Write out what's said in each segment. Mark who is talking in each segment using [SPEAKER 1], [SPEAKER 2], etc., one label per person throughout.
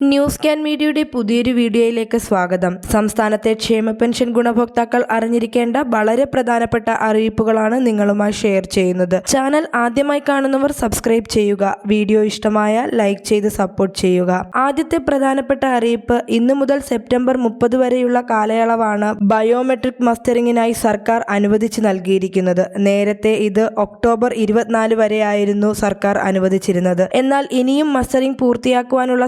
[SPEAKER 1] News can മീഡിയയുടെ പുതിയൊരു വീഡിയോയിലേക്ക് സ്വാഗതം. സംസ്ഥാനത്തെ ക്ഷേമ പെൻഷൻ ഗുണഭോക്താക്കൾ അറിഞ്ഞിരിക്കേണ്ട വളരെ പ്രധാനപ്പെട്ട അറിയിപ്പുകളാണ് നിങ്ങളുമായി ഷെയർ ചെയ്യുന്നത്. ചാനൽ ആദ്യമായി കാണുന്നവർ സബ്സ്ക്രൈബ് ചെയ്യുക. വീഡിയോ ഇഷ്ടമായ ലൈക്ക് ചെയ്ത് സപ്പോർട്ട് ചെയ്യുക. ആദ്യത്തെ പ്രധാനപ്പെട്ട അറിയിപ്പ് ഇന്നു മുതൽ സെപ്റ്റംബർ മുപ്പത് വരെയുള്ള കാലയളവാണ് ബയോമെട്രിക് മസ്റ്ററിങ്ങിനായി സർക്കാർ അനുവദിച്ചു നൽകിയിരിക്കുന്നത്. നേരത്തെ ഇത് ഒക്ടോബർ ഇരുപത്തിനാല് വരെയായിരുന്നു സർക്കാർ അനുവദിച്ചിരുന്നത്. എന്നാൽ ഇനിയും മസ്റ്ററിംഗ് പൂർത്തിയാക്കുവാനുള്ള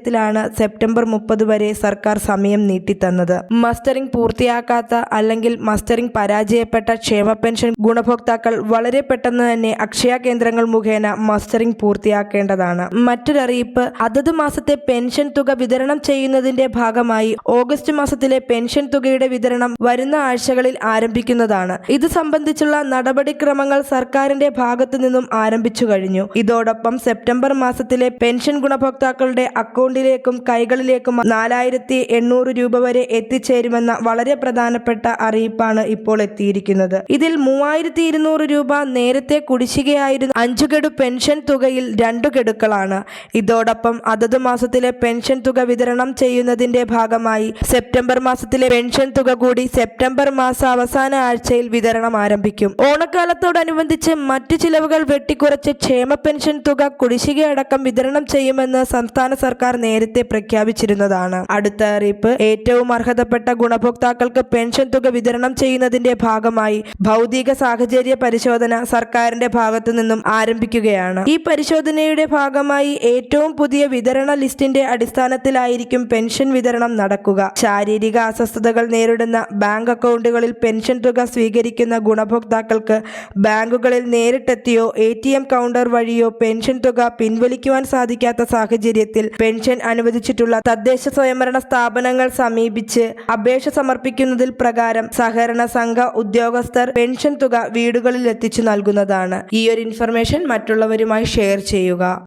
[SPEAKER 1] സാഹചര്യത്തിലാണ് സെപ്റ്റംബർ മുപ്പത് വരെ സർക്കാർ സമയം നീട്ടിത്തന്നത്. മസ്റ്ററിംഗ് പൂർത്തിയാക്കാത്ത അല്ലെങ്കിൽ മസ്റ്ററിംഗ് പരാജയപ്പെട്ട ക്ഷേമ പെൻഷൻ ഗുണഭോക്താക്കൾ വളരെ പെട്ടെന്ന് തന്നെ അക്ഷയ കേന്ദ്രങ്ങൾ മുഖേന മസ്റ്ററിംഗ് പൂർത്തിയാക്കേണ്ടതാണ്. മറ്റൊരറിയിപ്പ് അതത് മാസത്തെ പെൻഷൻ തുക വിതരണം ചെയ്യുന്നതിന്റെ ഭാഗമായി ഓഗസ്റ്റ് മാസത്തിലെ പെൻഷൻ തുകയുടെ വിതരണം വരുന്ന ആഴ്ചകളിൽ ആരംഭിക്കുന്നതാണ്. ഇത് സംബന്ധിച്ചുള്ള നടപടിക്രമങ്ങൾ സർക്കാരിന്റെ ഭാഗത്തു നിന്നും ആരംഭിച്ചു കഴിഞ്ഞു. ഇതോടൊപ്പം സെപ്റ്റംബർ മാസത്തിലെ പെൻഷൻ ഗുണഭോക്താക്കളുടെ അക്കൗണ്ടിലേക്കും കൈകളിലേക്കും നാലായിരത്തി എണ്ണൂറ് രൂപ വരെ എത്തിച്ചേരുമെന്ന വളരെ പ്രധാനപ്പെട്ട അറിയിപ്പാണ് ഇപ്പോൾ എത്തിയിരിക്കുന്നത്. ഇതിൽ മൂവായിരത്തി ഇരുന്നൂറ് രൂപ നേരത്തെ കുടിശ്ശികയായിരുന്ന അഞ്ചു ഗഡു പെൻഷൻ തുകയിൽ രണ്ടു ഗഡുക്കളാണ്. ഇതോടൊപ്പം അതത് മാസത്തിലെ പെൻഷൻ തുക വിതരണം ചെയ്യുന്നതിന്റെ ഭാഗമായി സെപ്റ്റംബർ മാസത്തിലെ പെൻഷൻ തുക കൂടി സെപ്റ്റംബർ മാസ അവസാന ആഴ്ചയിൽ വിതരണം ആരംഭിക്കും. ഓണക്കാലത്തോടനുബന്ധിച്ച് മറ്റു ചിലവുകൾ വെട്ടിക്കുറച്ച് ക്ഷേമ പെൻഷൻ തുക കുടിശ്ശിക അടക്കം വിതരണം ചെയ്യുമെന്ന് സംസ്ഥാന സർക്കാർ നേരത്തെ പ്രഖ്യാപിച്ചിരുന്നതാണ്. അടുത്ത അറിയിപ്പ് ഏറ്റവും അർഹതപ്പെട്ട ഗുണഭോക്താക്കൾക്ക് പെൻഷൻ തുക വിതരണം ചെയ്യുന്നതിന്റെ ഭാഗമായി ഭൗതിക സാഹചര്യ പരിശോധന സർക്കാരിന്റെ ഭാഗത്തു നിന്നും ആരംഭിക്കുകയാണ്. ഈ പരിശോധനയുടെ ഭാഗമായി ഏറ്റവും പുതിയ വിതരണ ലിസ്റ്റിന്റെ അടിസ്ഥാനത്തിലായിരിക്കും പെൻഷൻ വിതരണം നടക്കുക. ശാരീരിക അസ്വസ്ഥതകൾ നേരിടുന്ന ബാങ്ക് അക്കൗണ്ടുകളിൽ പെൻഷൻ തുക സ്വീകരിക്കുന്ന ഗുണഭോക്താക്കൾക്ക് ബാങ്കുകളിൽ നേരിട്ടെത്തിയോ എ കൗണ്ടർ വഴിയോ പെൻഷൻ തുക പിൻവലിക്കുവാൻ സാധിക്കാത്ത സാഹചര്യത്തിൽ പെൻഷൻ അനുവദിച്ചിട്ടുള്ള തദ്ദേശ സ്വയംഭരണ സ്ഥാപനങ്ങൾ സമീപിച്ച് അപേക്ഷ സമർപ്പിക്കുന്നതിൽ പ്രകാരം സഹകരണ സംഘ ഉദ്യോഗസ്ഥർ പെൻഷൻ തുക വീടുകളിൽ എത്തിച്ചു നൽകുന്നതാണ്. ഈ ഒരു ഇൻഫർമേഷൻ മറ്റുള്ളവരുമായി ഷെയർ ചെയ്യുക.